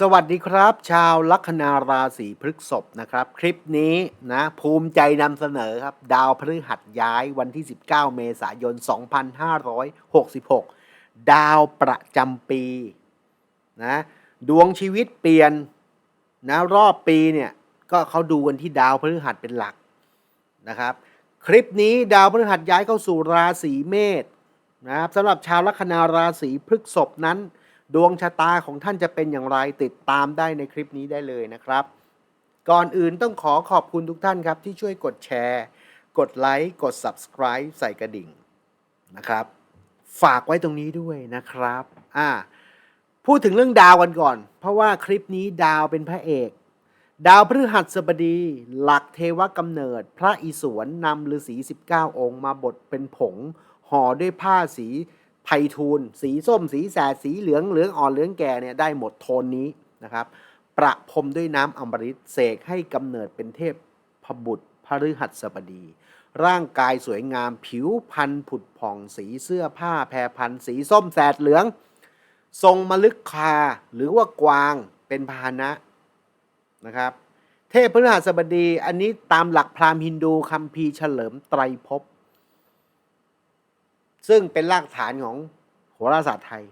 สวัสดีครับ ชาวลัคนาราศีพฤกษภนะครับ คลิปนี้นะภูมิใจนำเสนอครับ ดาวพฤหัสย้ายวันที่ 19 เมษายน 2566 ดาวประจำปีนะดวงชีวิตเปลี่ยนนะรอบปีเนี่ยก็เขาดูกันที่ดาวพฤหัสเป็นหลักนะครับ คลิปนี้ดาวพฤหัสย้ายเข้าสู่ราศีเมษนะครับสำหรับชาวลัคนาราศีพฤกษภนั้น ดวงชะตาของท่านจะเป็นอย่างไรติดตามได้ในคลิปนี้ได้เลยนะครับ ก่อนอื่นต้องขอขอบคุณทุกท่านครับ ที่ช่วยกดแชร์ กดไลค์ กด Subscribe ใส่กระดิ่งนะครับ ฝากไว้ตรงนี้ด้วยนะครับอ่าพูดถึงเรื่องดาวกันก่อน เพราะว่าคลิปนี้ดาวเป็นพระเอก ดาวพฤหัสบดี หลักเทวกำเนิด พระอิศวรนำฤาษี 19 องค์มาบดเป็นผงห่อด้วยผ้าสี ไพฑูรย์สีส้ม สีแสด สีเหลืองเหลืองอ่อนเหลืองแก่เนี่ยได้หมดโทนนี้นะครับ ประพรมด้วยน้ำอมฤตเสกให้กำเนิดเป็นเทพพบุตรพฤหัสบดี ร่างกายสวยงามผิวพรรณผุดผ่องสีเสื้อผ้าแพรพันสีส้มแสดเหลือง ทรงมลึกคาหรือว่ากวางเป็นพาหนะนะครับ เทพพฤหัสบดีอันนี้ตามหลักพราหมณ์ฮินดูคัมภีร์เฉลิมไตรภพ ซึ่งเป็นรากฐานของโหราศาสตร์ไทย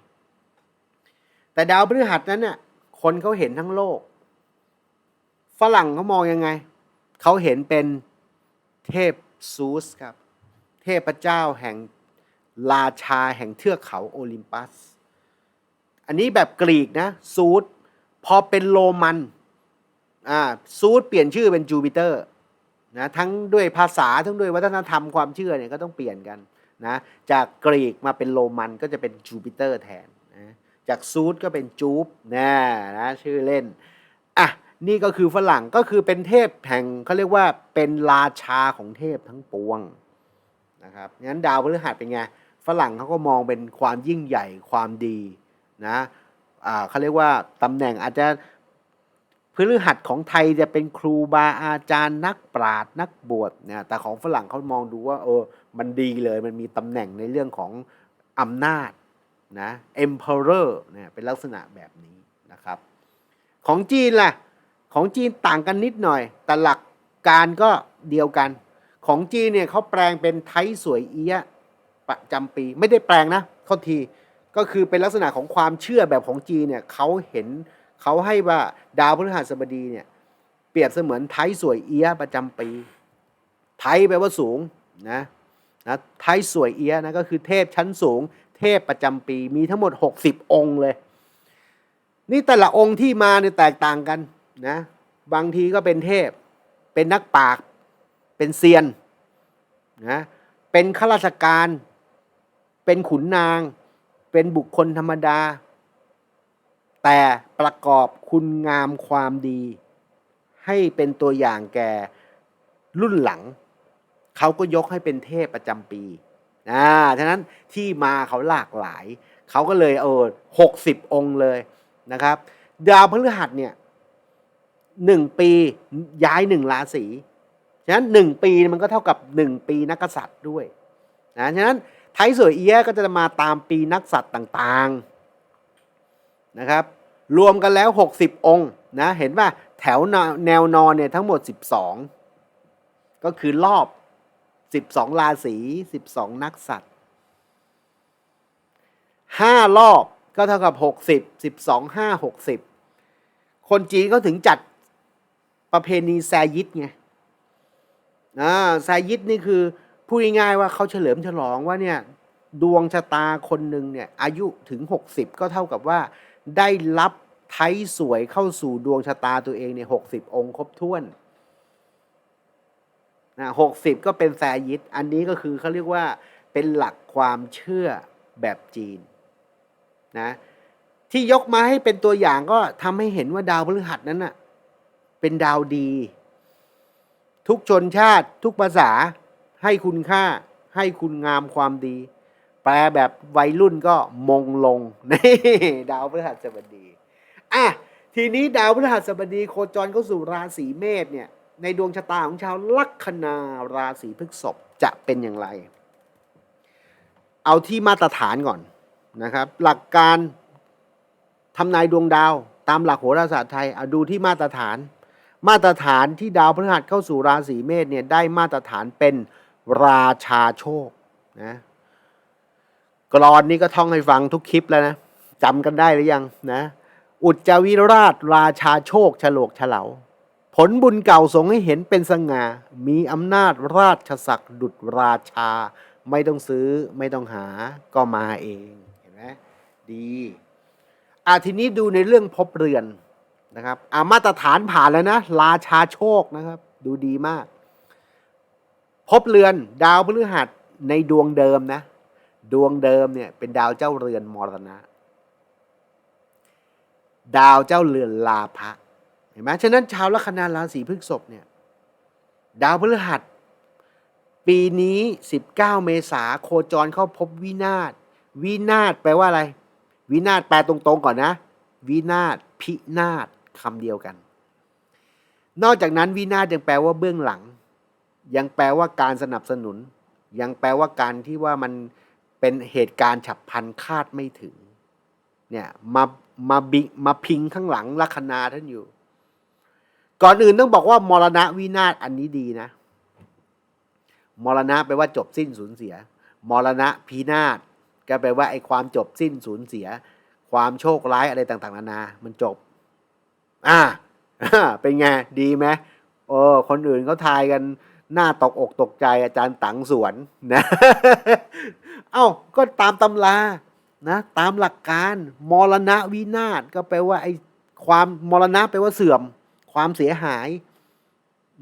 แต่ดาวพฤหัสนั้นเนี่ยคนเขาเห็นทั้งโลก ฝรั่งเขามองยังไง เขาเห็นเป็นเทพซูสครับ เทพเจ้าแห่งราชาแห่งเทือกเขาโอลิมปัส อันนี้แบบกรีกนะซูสพอเป็นโรมันอ่าซูสเปลี่ยนชื่อเป็นจูปิเตอร์นะทั้งด้วยภาษาทั้งด้วยวัฒนธรรมความเชื่อเนี่ยก็ต้องเปลี่ยนกัน นะจากกรีกมาเป็นโรมันก็จะเป็นจูปิเตอร์แทนนะจากซูสก็เป็นจูปนะนะชื่อเล่นอะนี่ก็คือฝรั่งก็คือเป็นเทพแห่งเขาเรียกว่าเป็นราชาของเทพทั้งปวงนะครับงั้นดาวพฤหัสเป็นไงฝรั่งเขาก็มองเป็นความยิ่งใหญ่ความดีนะอ่าเขาเรียกว่าตำแหน่งอาจจะพฤหัสของไทยจะเป็นครูบาอาจารย์นักปราชญ์นักบวชเนี่ยแต่ของฝรั่งเขามองดูว่าเออ มันดีเลยมันมีตำแหน่งในเรื่องของอำนาจนะ emperor เนี่ยเป็นลักษณะแบบนี้นะครับ ของจีนล่ะ ของจีนต่างกันนิดหน่อย แต่หลักการก็เดียวกัน ของจีนเนี่ยเขาแปลงเป็นไทสวยเอี้ยะประจำปี ไม่ได้แปลงนะเขาทีก็คือเป็นลักษณะของความเชื่อแบบของจีนเนี่ยเขาเห็นเขาให้ว่าดาวพฤหัสบดีเนี่ยเปรียบเสมือนไทสวยเอี้ยะประจำปี ไทแปลว่าสูงนะ นะไทยสวยเอี้ยนะก็คือเทพชั้นสูง เทพประจำปีมีทั้งหมด 60 องค์เลย นี่แต่ละองค์ที่มาเนี่ยแตกต่างกันนะบางทีก็เป็นเทพ เป็นนักปราชญ์เป็นเซียนนะเป็นข้าราชการ เป็นขุนนาง เป็นบุคคลธรรมดา แต่ประกอบคุณงามความดี ให้เป็นตัวอย่างแก่รุ่นหลัง เขาก็ยกให้เป็นเทพประจำปีอ่าฉะนั้นที่มาเขาหลากหลาย เขาก็เลยเออหกสิบองค์เลยนะครับ ดาวพฤหัสเนี่ยหนึ่งปีย้ายหนึ่งราศีฉะนั้นหนึ่งปีมันก็เท่ากับหนึ่งปีนักษัตริย์ด้วยนะฉะนั้นไทยสวยเอียะก็จะมาตามปีนักสัตว์ต่างๆนะครับ รวมกันแล้ว 60 องค์นะเห็นว่าแถวแนวนอนเนี่ยทั้งหมด 12 ก็คือรอบ 12ราศี12นักสัตว์5รอบก็เท่ากับ60 12 5 60คนจีนก็ถึงจัดประเพณีแซยิดไงอ่าแซยิดนี่คือพูดง่ายๆว่าเขาเฉลิมฉลองว่าเนี่ยดวงชะตาคนหนึ่งเนี่ยอายุถึง 60 ก็เท่ากับว่า ได้รับไทยสวยเข้าสู่ดวงชะตาตัวเองเนี่ยหกสิบองค์ครบถ้วน นะหกสิบก็เป็นแซยิดอันนี้ก็คือเขาเรียกว่าเป็นหลักความเชื่อแบบจีนนะที่ยกมาให้เป็นตัวอย่างก็ทำให้เห็นว่าดาวพฤหัสนั้นน่ะเป็นดาวดี ทุกชนชาติทุกภาษาให้คุณค่าให้คุณงามความดี แปลแบบวัยรุ่นก็มงลงนี่ดาวพฤหัสบดีอะทีนี้ดาวพฤหัสบดีโคจรเข้าสู่ราศีเมษเนี่ย ในดวงชะตาของชาวลัคนาราศีพฤษภจะเป็นอย่างไร เอาที่มาตรฐานก่อนนะครับ หลักการทำนายดวงดาวตามหลักโหราศาสตร์ไทยเอาดูที่มาตรฐาน มาตรฐานที่ดาวพฤหัสเข้าสู่ราศีเมษเนี่ยได้มาตรฐานเป็นราชาโชคนะกรอนนี้ก็ท่องให้ฟังทุกคลิปแล้วนะจำกันได้หรือยังนะ อุจจาวิราชราชาโชคฉลกเฉลา ผลบุญเก่าส่งให้เห็นเป็นสง่า มีอำนาจราชศักดิ์ดุจราชา ไม่ต้องซื้อไม่ต้องหาก็มาเอง เห็นไหมดีอะทีนี้ดูในเรื่องพบเรือนนะครับอะมาตรฐานผ่านแล้วนะ ราชาโชคนะครับ ดูดีมาก พบเรือนดาวพฤหัสในดวงเดิมนะ ดวงเดิมเนี่ยเป็นดาวเจ้าเรือนมรณะ ดาวเจ้าเรือนลาภะ เห็นไหมฉะนั้นชาวลัคนาราศีพฤษภเนี่ยดาวพฤหัส ปีนี้ 19 เมษาโคจรเข้าพบวินาศวินาศแปลว่าอะไร วินาศแปลตรงๆก่อนนะ วินาศพินาศคำเดียวกัน นอกจากนั้นวินาศยังแปลว่าเบื้องหลัง ยังแปลว่าการสนับสนุน ยังแปลว่าการที่ว่ามันเป็นเหตุการณ์ฉับพลันคาดไม่ถึงเนี่ยมามาบิมาพิงข้างหลังลัคนาท่านอยู่ ก่อนอื่นต้องบอกว่ามรณะวินาศอันนี้ดีนะ มรณะแปลว่าจบสิ้นสูญเสีย มรณะพินาศก็แปลว่าไอ้ความจบสิ้นสูญเสีย ความโชคร้ายอะไรต่าง ๆ นานา มันจบ อ่า เป็นไง ดีไหมโอ้คนอื่นเขาทายกันหน้าตกอกตกใจอาจารย์ตังสวนนะ เอ้า ก็ตามตำรานะ ตามหลักการ มรณะวินาศก็แปลว่าไอ้ความมรณะแปลว่าเสื่อม ความเสียหาย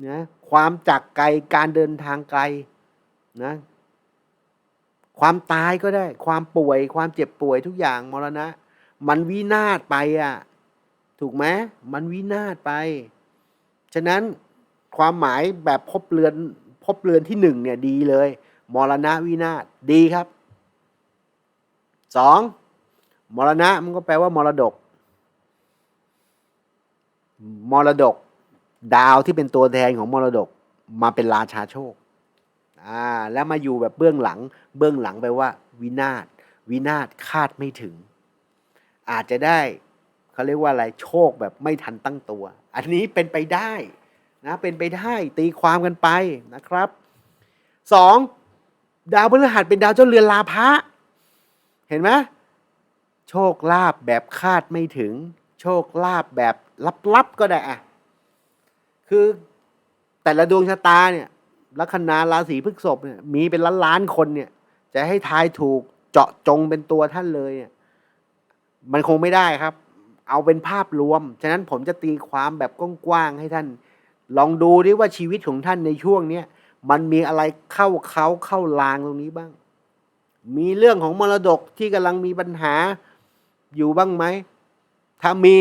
นะความจากไกลการเดินทางไกลนะความตายก็ได้ ความป่วย ความเจ็บป่วยทุกอย่างมรณะ มันวินาศไปอะ ถูกไหมมันวินาศไป ฉะนั้นความหมายแบบพบเรือนพบเรือนที่หนึ่งเนี่ยดีเลย มรณะวินาศดีครับสองมรณะมันก็แปลว่ามรดก มรดกดาวที่เป็นตัวแทนของมรดกมาเป็นราชาโชคอ่าแล้วมาอยู่แบบเบื้องหลัง เบื้องหลังแปลว่า วินาศวินาศคาดไม่ถึง อาจจะได้เขาเรียกว่าอะไรโชคแบบไม่ทันตั้งตัว อันนี้เป็นไปได้นะเป็นไปได้ตีความกันไปนะครับสองดาวพฤหัสเป็นดาวเจ้าเรือนลาภะเห็นไหมโชคลาภแบบคาดไม่ถึง โชคลาภแบบ ลับๆก็ได้อะคือแต่ละดวงชะตาเนี่ยลัคนาราศีพฤษภเนี่ยมีเป็นล้านล้านๆคนเนี่ย จะให้ทายถูกเจาะจงเป็นตัวท่านเลยเนี่ย มันคงไม่ได้ครับ เอาเป็นภาพรวม ฉะนั้นผมจะตีความแบบกว้างๆให้ท่าน ลองดูดิว่าชีวิตของท่านในช่วงเนี้ยมันมีอะไรเข้าเขาเข้าลางตรงนี้บ้าง มีเรื่องของมรดกที่กำลังมีปัญหาอยู่บ้างไหม ถ้ามี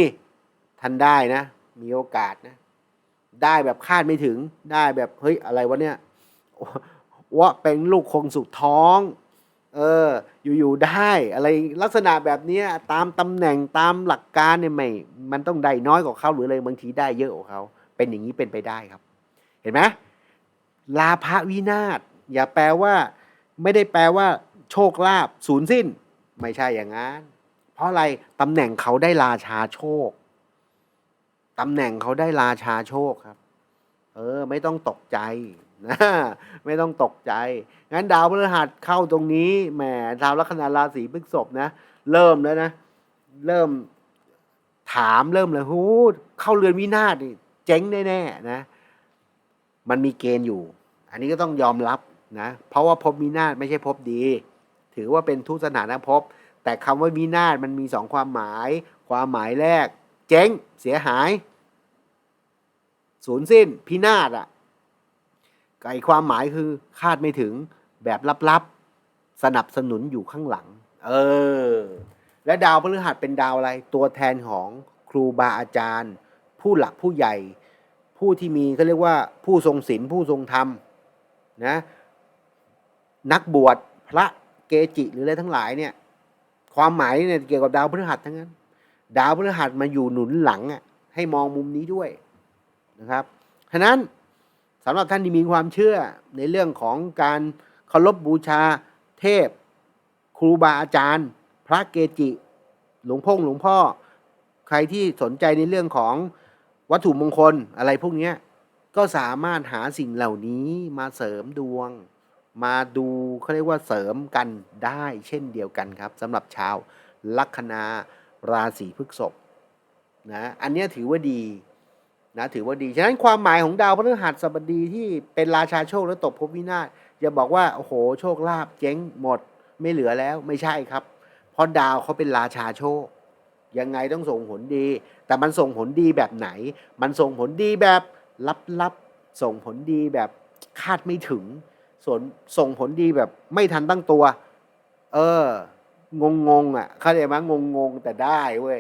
ท่านได้นะ มีโอกาสนะ ได้แบบคาดไม่ถึง ได้แบบเฮ้ยอะไรวะเนี่ยว่าเป็นลูกคงสุกท้อง เออ อยู่ๆได้อะไรลักษณะแบบนี้ตามตำแหน่งตามหลักการเนี่ยไม่ มันต้องได้น้อยกว่าเขาหรืออะไรบางทีได้เยอะกว่าเขา เป็นอย่างนี้เป็นไปได้ครับ เห็นไหมลาภวินาศอย่าแปลว่า ไม่ได้แปลว่า โชคลาภศูนย์สิ้น ไม่ใช่อย่างนั้น เพราะอะไรตำแหน่งเขาได้ราชาโชค ตำแหน่งเขาได้ราชาโชคครับ เออ ไม่ต้องตกใจนะไม่ต้องตกใจ งั้นดาวพฤหัสเข้าตรงนี้แหมดาวลัคนาราศีพฤษภนะ เริ่มแล้วนะ เริ่มถามเริ่มเลยหูเข้าเรือนวินาศนี่เจ๊งแน่ๆนะ มันมีเกณฑ์อยู่ อันนี้ก็ต้องยอมรับนะ เพราะว่าภพวินาศไม่ใช่ภพดี ถือว่าเป็นทุกสถานภพแต่คำว่าวินาศมันมีสองความหมาย ความหมายแรก เจ๊งเสียหาย สูญสิ้นพินาศอะไก่ความหมายคือคาดไม่ถึงแบบลับๆ สนับสนุนอยู่ข้างหลัง เออ และดาวพฤหัสเป็นดาวอะไร ตัวแทนของครูบาอาจารย์ ผู้หลักผู้ใหญ่ ผู้ที่มีเขาเรียกว่าผู้ทรงศีลผู้ทรงธรรมนะนักบวชพระเกจิหรืออะไรทั้งหลายเนี่ย ความหมายเนี่ยเกี่ยวกับดาวพฤหัสทั้งนั้น ดาวพฤหัสมาอยู่หนุนหลังอะให้มองมุมนี้ด้วยนะครับฉะนั้นสำหรับท่านที่มีความเชื่อในเรื่องของการเคารพบูชาเทพ ครูบาอาจารย์ พระเกจิ หลวงพ่อหลวงพ่อ ใครที่สนใจในเรื่องของวัตถุมงคลอะไรพวกนี้ก็สามารถหาสิ่งเหล่านี้มาเสริมดวง มาดูเขาเรียกว่าเสริมกันได้เช่นเดียวกันครับสำหรับชาวลัคนา ราศีพฤษภนะอันนี้ถือว่าดีนะถือว่าดี ฉะนั้นความหมายของดาวพฤหัสบดีที่เป็นราชาโชคและตบภพวินาศอย่าบอกว่าโอ้โหโชคลาภเจ๊งหมดไม่เหลือแล้วไม่ใช่ครับ เพราะดาวเขาเป็นราชาโชค ยังไงต้องส่งผลดี แต่มันส่งผลดีแบบไหน มันส่งผลดีแบบลับๆส่งผลดีแบบคาดไม่ถึงส่วนส่งผลดีแบบไม่ทันตั้งตัว เออ งงงๆอะเข้าใจไหมงงงๆแต่ได้เว้ย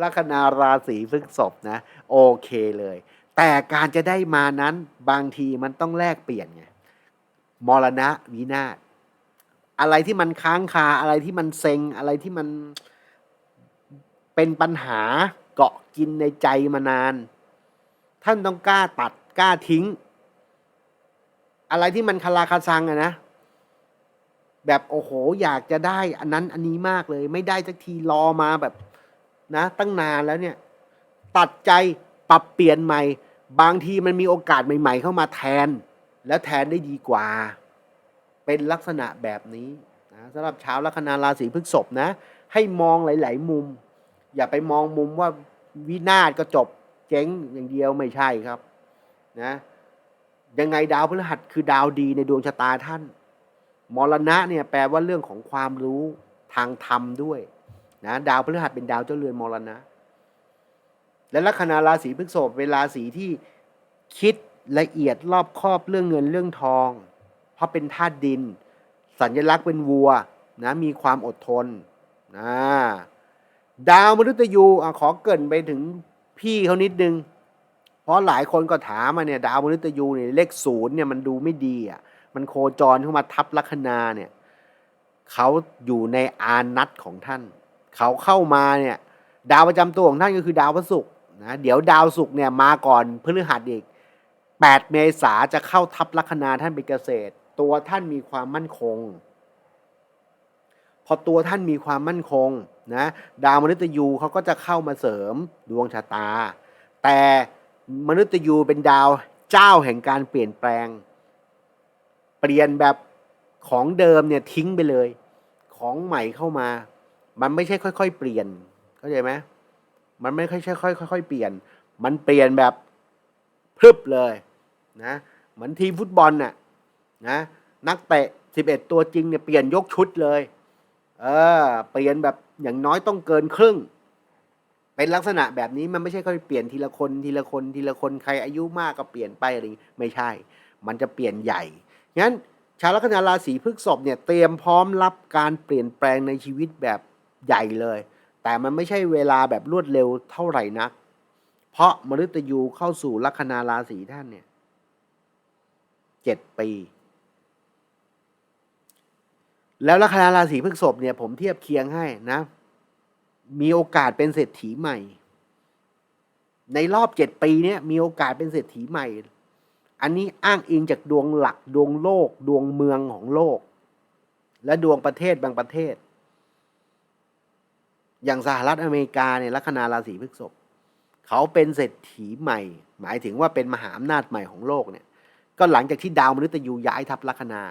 ลัคนาราศีพฤษภนะ โอเคเลย แต่การจะได้มานั้นบางทีมันต้องแลกเปลี่ยนไงมรณะวินาศอะไรที่มันค้างคาอะไรที่มันเซ็งอะไรที่มันเป็นปัญหาเกาะกินในใจมานาน ท่านต้องกล้าตัดกล้าทิ้ง อะไรที่มันคาราคาซังอะนะ แบบโอ้โหอยากจะได้อันนั้นอันนี้มากเลย ไม่ได้สักทีรอมาแบบนะ ตั้งนานแล้วเนี่ย ตัดใจปรับเปลี่ยนใหม่ บางทีมันมีโอกาสใหม่ ๆ เข้ามาแทน แล้วแทนได้ดีกว่า เป็นลักษณะแบบนี้นะสำหรับชาวลัคนาราศีพฤษภนะ ให้มองหลาย ๆ มุม อย่าไปมองมุมว่าวินาศก็จบเจ๊งอย่างเดียวไม่ใช่ครับนะยังไงดาวพฤหัสคือดาวดีในดวงชะตาท่าน มรณะเนี่ยแปลว่าเรื่องของความรู้ทางธรรมด้วยนะดาวพฤหัสเป็นดาวเจ้าเรือนมรณะ และลัคนาราศีพฤษภเป็นราศีที่คิดละเอียดรอบคอบเรื่องเงินเรื่องทอง เพราะเป็นธาตุดิน สัญลักษณ์เป็นวัวนะมีความอดทนนะดาวมฤตยูอขอเกินไปถึงพี่เขานิดนึง เพราะหลายคนก็ถามมาเนี่ยดาวมฤตยูเนี่ยเลขศูนย์เนี่ยมันดูไม่ดีอะ มันโคจรเข้ามาทับลัคนาเนี่ยเขาอยู่ในอานัตของท่าน เขาเข้ามาเนี่ยดาวประจำตัวของท่านก็คือดาวพระศุกร์นะเดี๋ยวดาวศุกร์เนี่ยมาก่อนพฤหัสอีก 8 เมษาจะเข้าทับลัคนาท่านเป็นเกษตร ตัวท่านมีความมั่นคง พอตัวท่านมีความมั่นคงนะดาวมฤตยูเขาก็จะเข้ามาเสริมดวงชะตา แต่มฤตยูเป็นดาวเจ้าแห่งการเปลี่ยนแปลง เปลี่ยนแบบของเดิมเนี่ยทิ้งไปเลย ของใหม่เข้ามา มันไม่ใช่ค่อย ๆ เปลี่ยนเข้าใจไหมมันไม่ค่อยใช่ค่อยๆเปลี่ยน มันเปลี่ยนแบบพรึบเลยนะเหมือนทีมฟุตบอลน่ะนะนักเตะ11ตัวจริงเนี่ยเปลี่ยนยกชุดเลย เออ เปลี่ยนแบบอย่างน้อยต้องเกินครึ่ง เป็นลักษณะแบบนี้มันไม่ใช่ค่อยเปลี่ยนทีละคนทีละคนทีละคนใครอายุมากก็เปลี่ยนไปอะไรไม่ใช่ มันจะเปลี่ยนใหญ่ งั้นชาวลัคนาราศีพฤษภเนี่ยเตรียมพร้อมรับการเปลี่ยนแปลงในชีวิตแบบใหญ่เลย แต่มันไม่ใช่เวลาแบบรวดเร็วเท่าไหร่นัก เพราะมฤตยูเข้าสู่ลัคนาราศีท่านเนี่ยเจ็ดปี แล้วลัคนาราศีพฤษภเนี่ยผมเทียบเคียงให้นะ มีโอกาสเป็นเศรษฐีใหม่ ในรอบเจ็ดปีเนี่ยมีโอกาสเป็นเศรษฐีใหม่ อันนี้อ้างอิงจากดวงหลักดวงโลก ดวงเมืองของโลก และดวงประเทศบางประเทศ อย่างสหรัฐอเมริกาเนี่ยลัคนาราศีพฤษภเขาเป็นเศรษฐีใหม่ หมายถึงว่าเป็นมหาอำนาจใหม่ของโลกเนี่ย ก็หลังจากที่ดาวมฤตยูย้ายทับลัคนา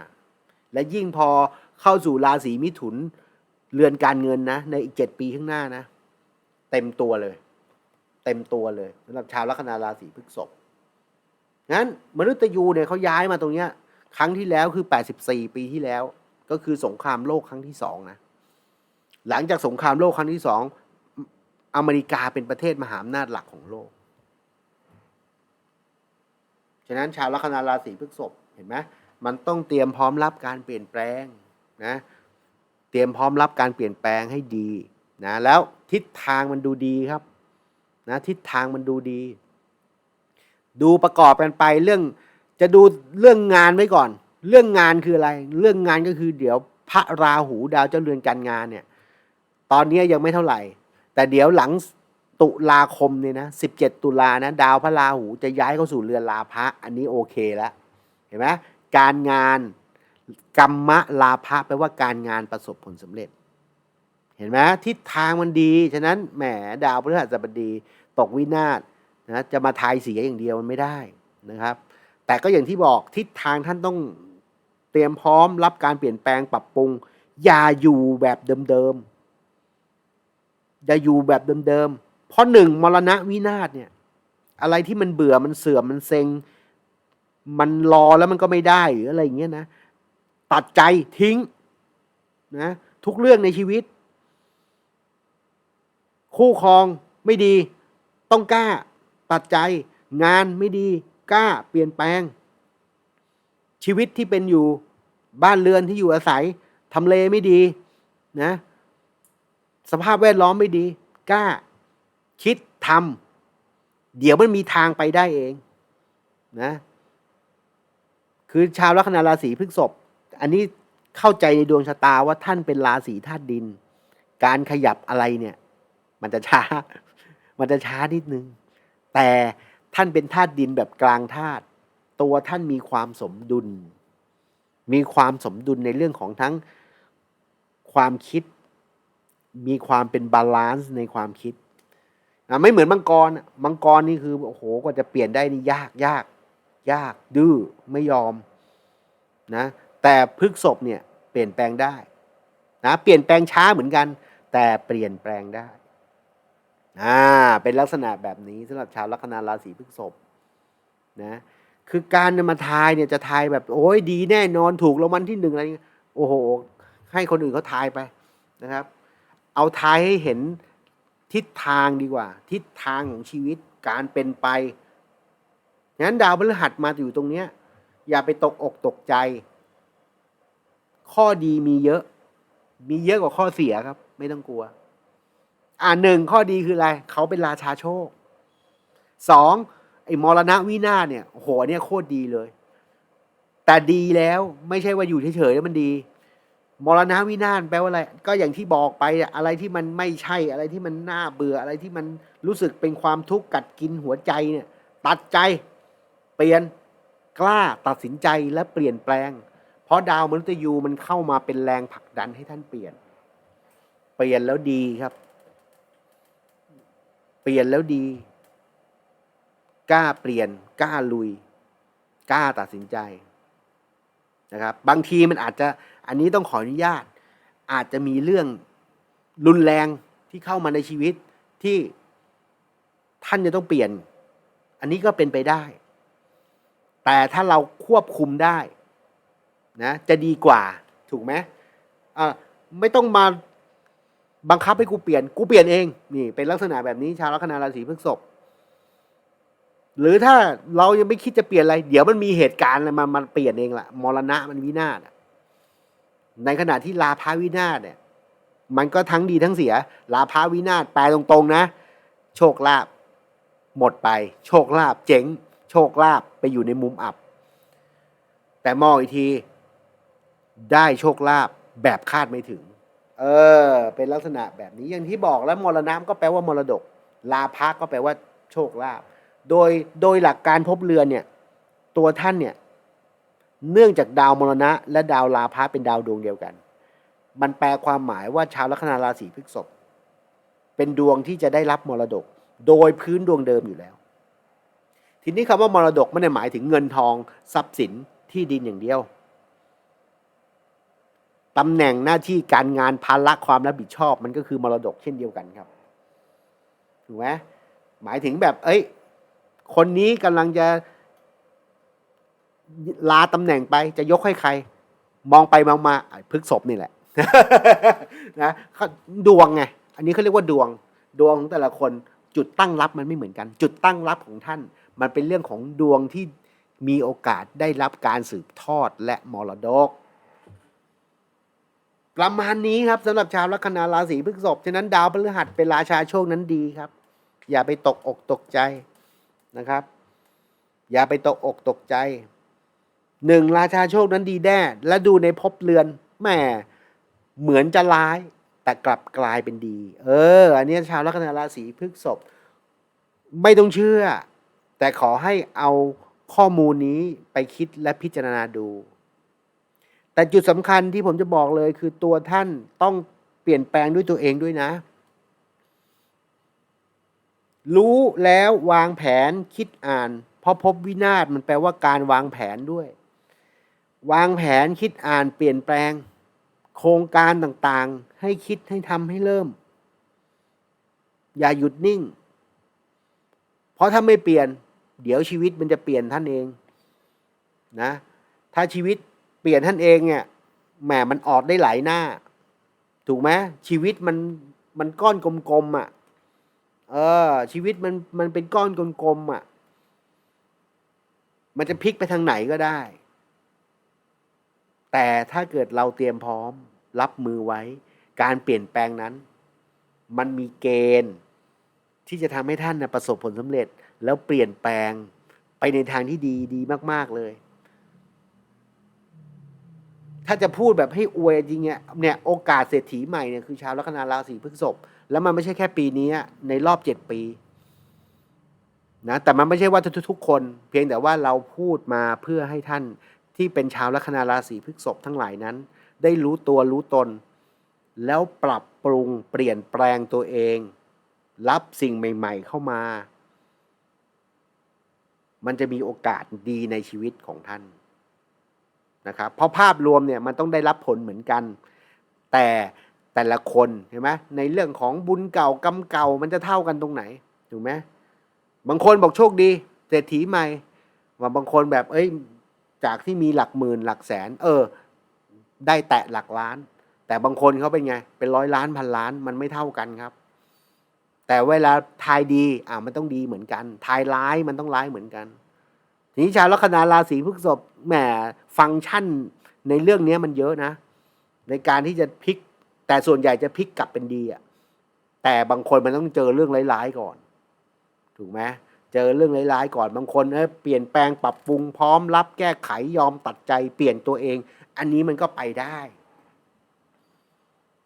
และยิ่งพอเข้าสู่ราศีมิถุนเรือนการเงินนะ ในอีกเจ็ดปีข้างหน้านะ เต็มตัวเลย เต็มตัวเลยสำหรับชาวลัคนาราศีพฤษภ งั้นมฤตยูเนี่ยเขาย้ายมาตรงเนี้ยครั้งที่แล้วคือ 84 ปีที่แล้ว ก็คือสงครามโลกครั้งที่สองนะ หลังจากสงครามโลกครั้งที่สองอเมริกาเป็นประเทศมหาอำนาจหลักของโลก ฉะนั้นชาวลัคนาราศีพฤษภเห็นไหมมันต้องเตรียมพร้อมรับการเปลี่ยนแปลงนะ เตรียมพร้อมรับการเปลี่ยนแปลงให้ดีนะ แล้วทิศทางมันดูดีครับนะทิศทางมันดูดี ดูประกอบกันไปเรื่องจะดูเรื่องงานไว้ก่อน เรื่องงานคืออะไร เรื่องงานก็คือเดี๋ยวพระราหูดาวเจ้าเรือนการงานเนี่ย ตอนนี้ยังไม่เท่าไหร่ แต่เดี๋ยวหลังตุลาคมเนี่ยนะ17ตุลานะ ดาวพระราหูจะย้ายเข้าสู่เรือนลาภะอันนี้โอเคแล้วเห็นไหมการงานกรรมะลาภะแปลว่าการงานประสบผลสำเร็จ เห็นไหมทิศทางมันดี ฉะนั้นแหมดาวพฤหัสบดี ตกวินาศ นะจะมาทายเสียอย่างเดียวมันไม่ได้นะครับ แต่ก็อย่างที่บอกทิศทางท่านต้องเตรียมพร้อมรับการเปลี่ยนแปลงปรับปรุง อย่าอยู่แบบเดิมๆอย่าอยู่แบบเดิมๆเพราะหนึ่งมรณะวินาศเนี่ย อะไรที่มันเบื่อมันเสื่อมมันเซ็ง มันรอแล้วมันก็ไม่ได้หรืออะไรอย่างเงี้ยนะตัดใจทิ้งนะทุกเรื่องในชีวิต คู่ครองไม่ดี ต้องกล้า ตัดใจงานไม่ดีกล้าเปลี่ยนแปลง ชีวิตที่เป็นอยู่บ้านเรือนที่อยู่อาศัยทำเลไม่ดีนะ สภาพแวดล้อมไม่ดีกล้า คิดทำเดี๋ยวมันมีทางไปได้เองนะ คือชาวลัคนาราศีพฤษภอันนี้เข้าใจในดวงชะตาว่าท่านเป็นราศีธาตุดิน การขยับอะไรเนี่ย มันจะช้า มันจะช้านิดนึง แต่ท่านเป็นธาตุดินแบบกลางธาตุตัวท่านมีความสมดุล มีความสมดุลในเรื่องของทั้งความคิด มีความเป็นบาลานซ์ในความคิดไม่เหมือนมังกรมังกรนี่คือโอ้โหกว่าจะเปลี่ยนได้นี่ยากยากยากดื้อไม่ยอมนะแต่พฤกษบเนี่ยเปลี่ยนแปลงได้นะเปลี่ยนแปลงช้าเหมือนกัน แต่เปลี่ยนแปลงได้ อ่าเป็นลักษณะแบบนี้สำหรับชาวลัคนาราศีพฤษภนะคือการมาทายเนี่ยจะทายแบบโอ้ยดีแน่นอนถูกรางวัลที่หนึ่งอะไรนี้โอ้โห ให้คนอื่นเขาทายไปนะครับ เอาทายให้เห็นทิศทางดีกว่า ทิศทางของชีวิตการเป็นไปงั้นดาวพฤหัสมาอยู่ตรงเนี้ย อย่าไปตกอกตกใจ ข้อดีมีเยอะ มีเยอะกว่าข้อเสียครับ ไม่ต้องกลัว อ่าหนึ่งข้อดีคืออะไรเขาเป็นราชาโชคสองไอ้มรณะวินาศเนี่ยโหเนี่ยโคตรดีเลย แต่ดีแล้วไม่ใช่ว่าอยู่เฉยๆแล้วมันดี มรณะวินาศแปลว่าอะไร ก็อย่างที่บอกไปอะอะไรที่มันไม่ใช่อะไรที่มันน่าเบื่ออะไรที่มันรู้สึกเป็นความทุกข์กัดกินหัวใจเนี่ย ตัดใจเปลี่ยนกล้าตัดสินใจและเปลี่ยนแปลง เพราะดาวมฤตยูมันเข้ามาเป็นแรงผลักดันให้ท่านเปลี่ยน เปลี่ยนแล้วดีครับ เปลี่ยนแล้วดี กล้าเปลี่ยน กล้าลุย กล้าตัดสินใจนะครับ บางทีมันอาจจะอันนี้ต้องขออนุญาต อาจจะมีเรื่องรุนแรงที่เข้ามาในชีวิตที่ท่านจะต้องเปลี่ยน อันนี้ก็เป็นไปได้ แต่ถ้าเราควบคุมได้นะจะดีกว่าถูกไหมอ่าไม่ต้องมา บังคับให้กูเปลี่ยน กูเปลี่ยนเอง นี่ เป็นลักษณะแบบนี้ ชาวลัคนาราศีพฤษภหรือถ้าเรายังไม่คิดจะเปลี่ยนอะไร เดี๋ยวมันมีเหตุการณ์อะไรมามันเปลี่ยนเองละมรณะมันวินาศในขณะที่ลาภาวินาศเนี่ย มันก็ทั้งดีทั้งเสีย ลาภาวินาศแปลตรงๆนะ โชคลาภหมดไป โชคลาภเจ๋ง โชคลาภไปอยู่ในมุมอับ แต่มองอีกที ได้โชคลาภแบบคาดไม่ถึง เออ เป็นลักษณะแบบนี้อย่างที่บอกแล้วมรณะก็แปลว่ามรดก ลาภะก็แปลว่าโชคลาภโดยโดยหลักการพบเรือนเนี่ย ตัวท่านเนี่ย เนื่องจากดาวมรณะ และดาวลาภะเป็นดาวดวงเดียวกัน มันแปลความหมายว่าชาวลัคนาราศีพฤษภเป็นดวงที่จะได้รับมรดก โดยพื้นดวงเดิมอยู่แล้ว ทีนี้คำว่ามรดกไม่ได้หมายถึงเงินทองทรัพย์สินที่ดินอย่างเดียว ตำแหน่งหน้าที่การงานภาระความรับผิดชอบ มันก็คือมรดกเช่นเดียวกันครับถูกไหมหมายถึงแบบ เอ้ย คนนี้กำลังจะลาตำแหน่งไปจะยกให้ใคร มองไปมองมาพฤกษบนี่แหละนะดวงไงอันนี้เขาเรียกว่าดวง ดวงของแต่ละคนจุดตั้งรับมันไม่เหมือนกัน จุดตั้งรับของท่าน มันเป็นเรื่องของดวงที่มีโอกาสได้รับการสืบทอดและมรดก ประมาณนี้ครับสำหรับชาวลัคนาราศีพฤษภฉะนั้นดาวพฤหัสเป็นราชาโชคนั้นดีครับ อย่าไปตกอกตกใจนะครับ อย่าไปตกอกตกใจหนึ่งราชาโชคนั้นดีแน่และดูในภพเรือนแหมเหมือนจะร้าย แต่กลับกลายเป็นดี เออ อันนี้ชาวลัคนาราศีพฤษภไม่ต้องเชื่อ แต่ขอให้เอาข้อมูลนี้ไปคิดและพิจารณาดู แต่จุดสำคัญที่ผมจะบอกเลยคือตัวท่านต้องเปลี่ยนแปลงด้วยตัวเองด้วยนะ รู้แล้ววางแผนคิดอ่านพราะพบวินาศมันแปลว่าการวางแผนด้วย วางแผนคิดอ่านเปลี่ยนแปลง โครงการต่างๆ ให้คิดให้ทำให้เริ่ม อย่าหยุดนิ่ง เพราะถ้าไม่เปลี่ยน เดี๋ยวชีวิตมันจะเปลี่ยนท่านเองนะ ถ้าชีวิต เปลี่ยนท่านเองเนี่ยแหมมันออกได้หลายหน้า ถูกไหมชีวิตมันมันก้อนกลมๆอะ เออ ชีวิตมันมันเป็นก้อนกลมๆอะ มันจะพลิกไปทางไหนก็ได้ แต่ถ้าเกิดเราเตรียมพร้อม รับมือไว้ การเปลี่ยนแปลงนั้น มันมีเกณฑ์ที่จะทำให้ท่านนะประสบผลสำเร็จ แล้วเปลี่ยนแปลงไปในทางที่ดีดีมาก ๆเลย ถ้าจะพูดแบบให้อวยจริงเนี่ยเนี่ยโอกาสเศรษฐีใหม่เนี่ยคือชาวลัคนาราศีพฤษภแล้วมันไม่ใช่แค่ปีนี้ในรอบเจ็ดปีนะแต่มันไม่ใช่ว่าทุกๆคน เพียงแต่ว่าเราพูดมาเพื่อให้ท่านที่เป็นชาวลัคนาราศีพฤษภทั้งหลายนั้น ได้รู้ตัวรู้ตน แล้วปรับปรุงเปลี่ยนแปลงตัวเอง รับสิ่งใหม่ ๆ เข้ามา มันจะมีโอกาสดีในชีวิตของท่าน นะครับเพราะภาพรวมเนี่ยมันต้องได้รับผลเหมือนกัน แต่แต่ละคนเห็นไหมในเรื่องของบุญเก่ากรรมเก่ามันจะเท่ากันตรงไหนถูกไหมบางคนบอกโชคดีเศรษฐีใหม่ว่าบางคนแบบเอ้ยจากที่มีหลักหมื่นหลักแสน เออ ได้แตะหลักล้าน แต่บางคนเขาเป็นไง เป็นร้อยล้านพันล้านมันไม่เท่ากันครับ แต่เวลาทายดีอ่ามันต้องดีเหมือนกัน ทายร้ายมันต้องร้ายเหมือนกัน ทีนี้ชาวลัคนาราศีพฤษภแหมฟังก์ชันในเรื่องนี้มันเยอะนะ ในการที่จะพลิก แต่ส่วนใหญ่จะพลิกกลับเป็นดีอะแต่บางคนมันต้องเจอเรื่องร้ายๆก่อน ถูกไหมเจอเรื่องร้ายๆก่อนบางคนเอ้ยเปลี่ยนแปลงปรับปรุงพร้อมรับแก้ไขยอมตัดใจ เปลี่ยนตัวเอง อันนี้มันก็ไปได้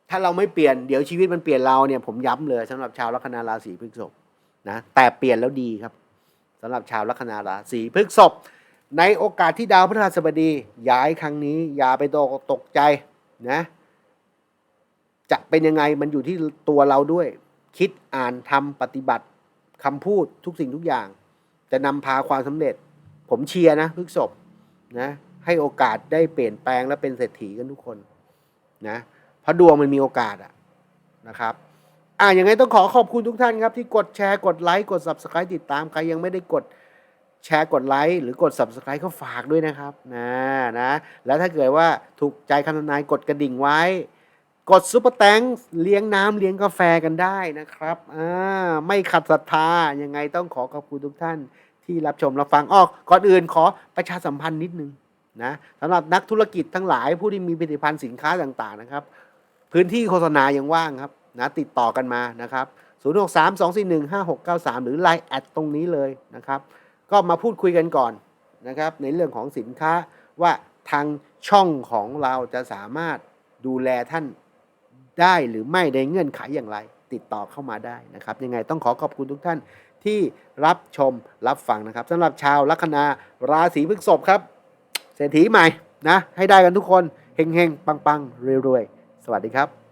ถ้าเราไม่เปลี่ยนเดี๋ยวชีวิตมันเปลี่ยนเราเนี่ยผมย้ำเลยสำหรับชาวลัคนาราศีพฤษภนะแต่เปลี่ยนแล้วดีครับ สำหรับชาวลัคนาราศีพฤษภในโอกาสที่ดาวพฤหัสบดีย้ายครั้งนี้ อย่าไปตกตกใจนะจะเป็นยังไงมันอยู่ที่ตัวเราด้วย คิดอ่านทำปฏิบัติคำพูดทุกสิ่งทุกอย่าง จะนำพาความสำเร็จ ผมเชียร์นะพฤกษบนะให้โอกาสได้เปลี่ยนแปลงและเป็นเศรษฐีกันทุกคนนะเพราะดวงมันมีโอกาสอะนะครับ อ่าอย่างไงต้องขอขอบคุณทุกท่านครับ ที่กดแชร์กดไลค์กด subscribe ติดตามใครยังไม่ได้กดแชร์กดไลค์หรือกด subscribe ก็ฝากด้วยนะครับนะนะแล้วถ้าเกิดว่าถูกใจคำทำนายกดกระดิ่งไว้ กดซุปเปอร์แตงเลี้ยงน้ำเลี้ยงกาแฟกันได้นะครับอ่าไม่ขัดศรัทธายังไงต้องขอขอบคุณทุกท่านที่รับชมรับฟังออกก่อนอื่นขอประชาสัมพันธ์นิดนึงนะสำหรับนักธุรกิจทั้งหลายผู้ที่มีผลิตภัณฑ์สินค้าต่างๆนะครับ พื้นที่โฆษณายังว่างครับ นะติดต่อกันมานะครับ0 6 3 2 4 1 5 6 9 3 หรือ Line แอดตรงนี้เลยนะครับ ก็มาพูดคุยกันก่อนนะครับ ในเรื่องของสินค้าว่าทางช่องของเราจะสามารถดูแลท่านได้หรือไม่ในเงื่อนไขอย่างไร ติดต่อเข้ามาได้นะครับ ยังไงต้องขอขอบคุณทุกท่านที่รับชมรับฟังนะครับสำหรับชาวลัคนาราศีพฤษภครับ เศรษฐีใหม่นะ ให้ได้กันทุกคนเฮงๆ ปังๆรวยๆ สวัสดีครับ